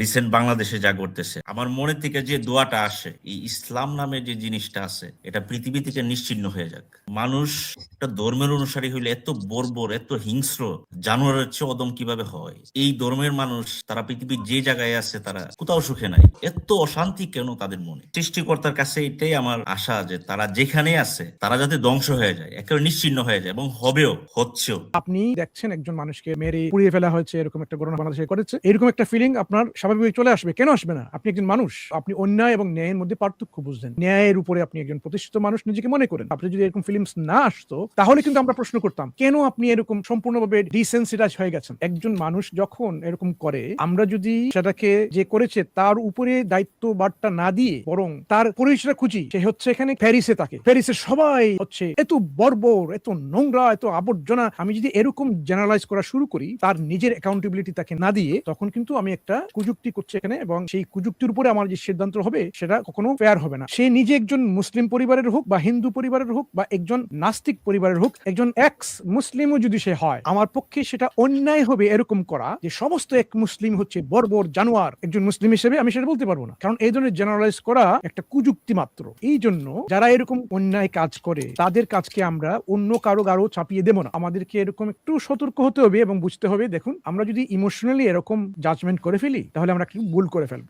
Recent বাংলাদেশে যা করতেছে আমার মনে থেকে যে দোয়াটা আসে, এই ইসলাম নামে যে জিনিসটা আছে, এটা পৃথিবী থেকে নিশ্চিহ্ন হয়ে যাক। মানুষ একটা ধর্মের অনুসারী হইলে এত বর্বর, এত হিংস্র, জানোয়ারের চেয়ে অদম কীভাবে হয়? এই ধর্মের মানুষ, তারা পৃথিবীর যে জায়গায় আছে, তারা কোথাও সুখে নাই। এত অশান্তি কেন তাদের মনে? সৃষ্টিকর্তার কাছে এটাই আমার আশা যে তারা যেখানে আছে, তারা যাতে ধ্বংস হয়ে যায়, একেবারে নিশ্চিহ্ন হয়ে যায়, এবং হবেও, হচ্ছেও। আপনি দেখছেন একজন মানুষকে মেরে পুড়িয়ে ফেলা হয়েছে, এরকম একটা ঘটনা বাংলাদেশে করেছে এরকম একটা ফিলিং আপনার স্বাভাবিক চলে আসবে। কেন আসবে না? আপনি একজন মানুষ। আপনি অন্যায় এবং ন্যায়ের মধ্যে পার্থক্য বুঝলেন। ন্যায়ের উপরে আপনি একজন প্রতিষ্ঠিত মানুষ নিজেকে মনে করেন। আপনি যদি এরকম ফিলিংস না আসতো, তাহলে কিন্তু আমরা প্রশ্ন করতাম, কেন আপনি এরকম সম্পূর্ণভাবে ডিসেন্সিটাইজ হয়ে গেছেন? একজন মানুষ যখন এরকম করে, আমরা যদি সেটাকে যে করেছে, তার উপরে দায়িত্ব বার্তা না দিয়ে বরং তার পরিচয়টা খুঁজি, সে হচ্ছে এখানে প্যারিসে থাকে প্যারিসে সবাই হচ্ছে এত বর্বর, এত নোংরা, এত আবর্জনা। আমি যদি এরকম জেনারেলাইজ করা শুরু করি, তার নিজের অ্যাকাউন্টেবিলিটি তাকে না দিয়ে, তখন কিন্তু আমি একটা কুযুক্তি করছি এখানে এবং সেই কুযুক্তির উপরে আমার যে সিদ্ধান্ত হবে, সেটা কখনো ফেয়ার হবে না। সে নিজে একজন মুসলিম পরিবারের হোক বা হিন্দু পরিবারের হোক বা একজন নাস্তিক পরিবারের হোক, একজন এক্স মুসলিমও যদি সে হয়, আমার পক্ষে সেটা অন্যায় হবে এরকম করা যে সমস্ত এক মুসলিম হচ্ছে বর্বর জানোয়ার, একজন মুসলিম হিসেবে আমি সেটা বলতে পারব না। কারণ এই ধরনের জেনারেলাইজ করা একটা কুযুক্তি মাত্র। এই জন্য যারা এরকম অন্যায় কাজ করে, তাদের কাজকে আমরা অন্য কারও কারও চাপিয়ে দেবো না। আমাদেরকে এরকম একটু সতর্ক হতে হবে এবং বুঝতে হবে, দেখুন, আমরা যদি ইমোশনালি এরকম জাজমেন্ট করে ফেলি তাহলে আমরা কি ভুল করে ফেলব?